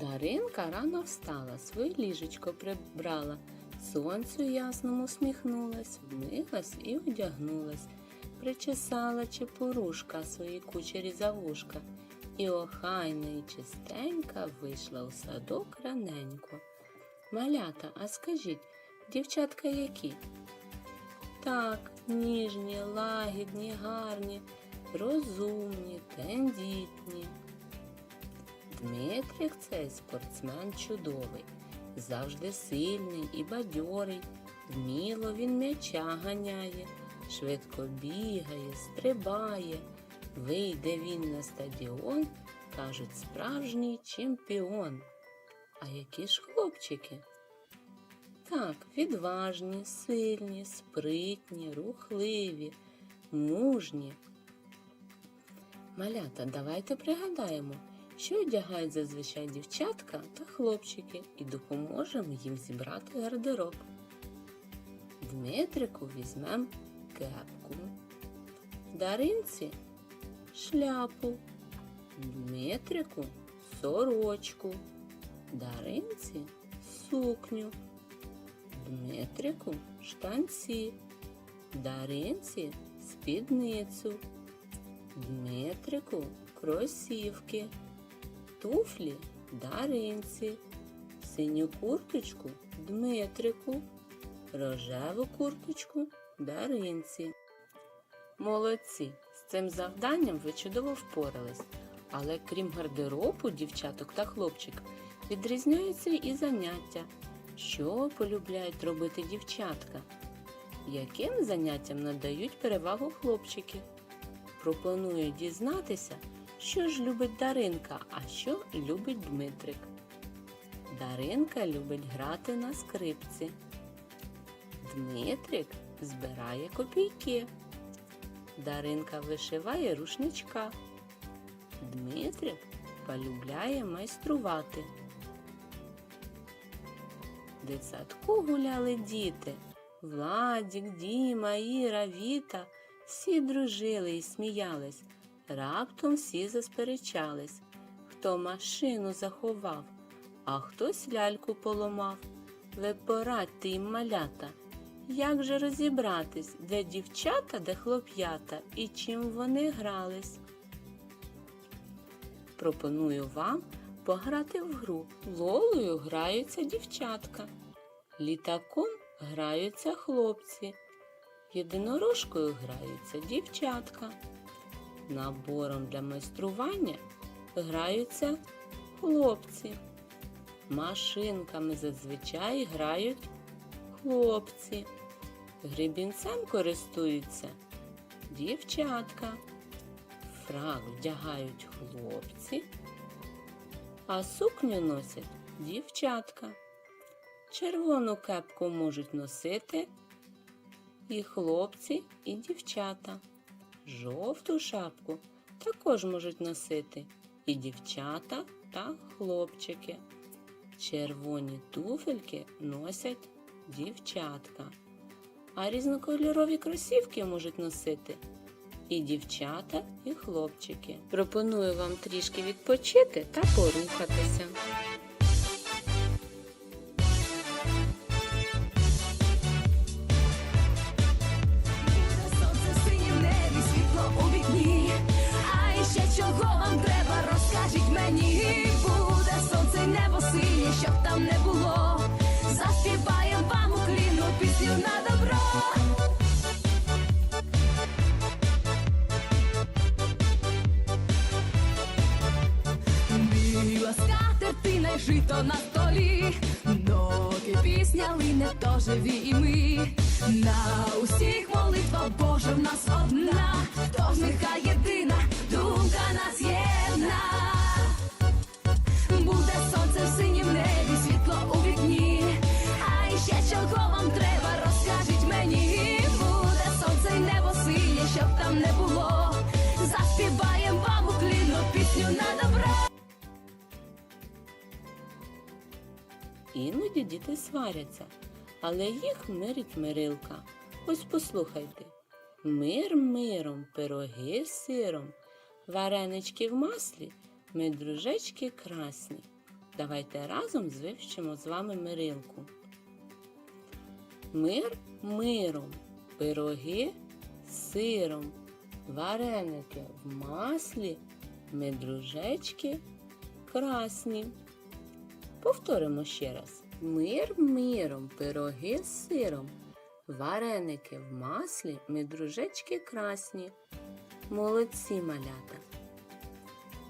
Даринка рано встала, своє ліжечко прибрала, сонцю ясному усміхнулась, вмилась і одягнулась, причесала чепурушка свої кучері за вушка, і охайна і чистенька вийшла у садок раненько. Малята, а скажіть, дівчатка які? Так, ніжні, лагідні, гарні, розумні, тендітні. Дмитрик цей спортсмен чудовий, завжди сильний і бадьорий, вміло він м'яча ганяє, швидко бігає, стрибає. Вийде він на стадіон, кажуть, справжній чемпіон. А які ж хлопчики? Так, відважні, сильні, спритні, рухливі, мужні. Малята, давайте пригадаємо, що одягають зазвичай дівчатка та хлопчики і допоможемо їм зібрати гардероб. Дмитрику візьмем кепку, Даринці шляпу, Дмитрику сорочку, Даринці сукню, Дмитрику штанці, Даринці спідницю. Дмитрику кросівки, туфлі даринці, синю курточку Дмитрику, рожеву курточку даринці. Молодці! З цим завданням ви чудово впорались, але крім гардеробу дівчаток та хлопчиків, відрізняються і заняття, що полюбляють робити дівчатка, яким заняттям надають перевагу хлопчики. Пропоную дізнатися, що ж любить Даринка, а що любить Дмитрик. Даринка любить грати на скрипці. Дмитрик збирає копійки. Даринка вишиває рушничка. Дмитрик полюбляє майструвати. В дитсадку гуляли діти. Владік, Діма, Іра, Віта. Всі дружили і сміялись, раптом всі засперечались, хто машину заховав, а хтось ляльку поламав. Ви порадьте їм малята, як же розібратись, де дівчата, де хлоп'ята і чим вони грались. Пропоную вам пограти в гру. Лолою граються дівчатка, літаком граються хлопці. Єдинорожкою граються дівчатка. Набором для майстрування граються хлопці. Машинками зазвичай грають хлопці. Гребінцем користуються дівчатка. Фрак вдягають хлопці, а сукню носять дівчатка. Червону кепку можуть носити і хлопці, і дівчата. Жовту шапку також можуть носити і дівчата та хлопчики. Червоні туфельки носять дівчатка. А різнокольорові кросівки можуть носити і дівчата, і хлопчики. Пропоную вам трішки відпочити та порухатися. Жито на столі, ноги пісня лине, то живі і ми. На усіх молитва Божа в нас одна, Іноді діти сваряться, але їх мирить мирилка. Ось послухайте. Мир миром, пироги з сиром, варенички в маслі, ми дружечки красні. Давайте разом звивчимо з вами мирилку. Мир миром, пироги з сиром, вареники в маслі, ми дружечки красні. Повторимо ще раз. Мир миром, пироги з сиром, вареники в маслі, ми дружечки красні. Молодці малята.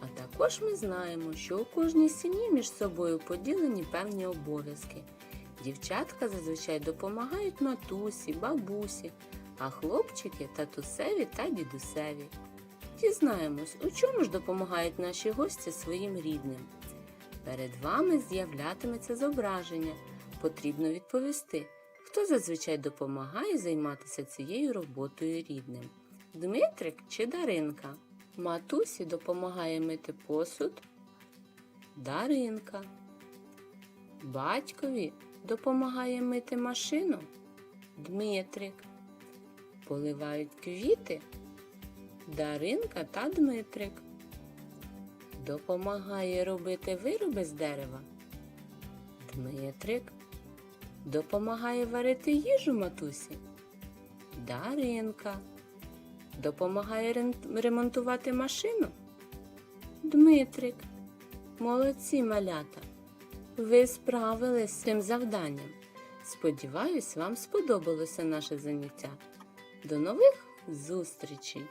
А також ми знаємо, що у кожній сім'ї між собою поділені певні обов'язки. Дівчатка зазвичай допомагають матусі, бабусі, а хлопчики татусеві та дідусеві. Дізнаємось, у чому ж допомагають наші гості своїм рідним. Перед вами з'являтиметься зображення. Потрібно відповісти, хто зазвичай допомагає займатися цією роботою рідним. Дмитрик чи Даринка? Матусі допомагає мити посуд. Даринка. Батькові допомагає мити машину. Дмитрик. Поливають квіти. Даринка та Дмитрик. Допомагає робити вироби з дерева. Дмитрик. Допомагає варити їжу матусі. Даринка. Допомагає ремонтувати машину. Дмитрик. Молодці малята. Ви справились з цим завданням. Сподіваюсь, вам сподобалося наше заняття. До нових зустрічей!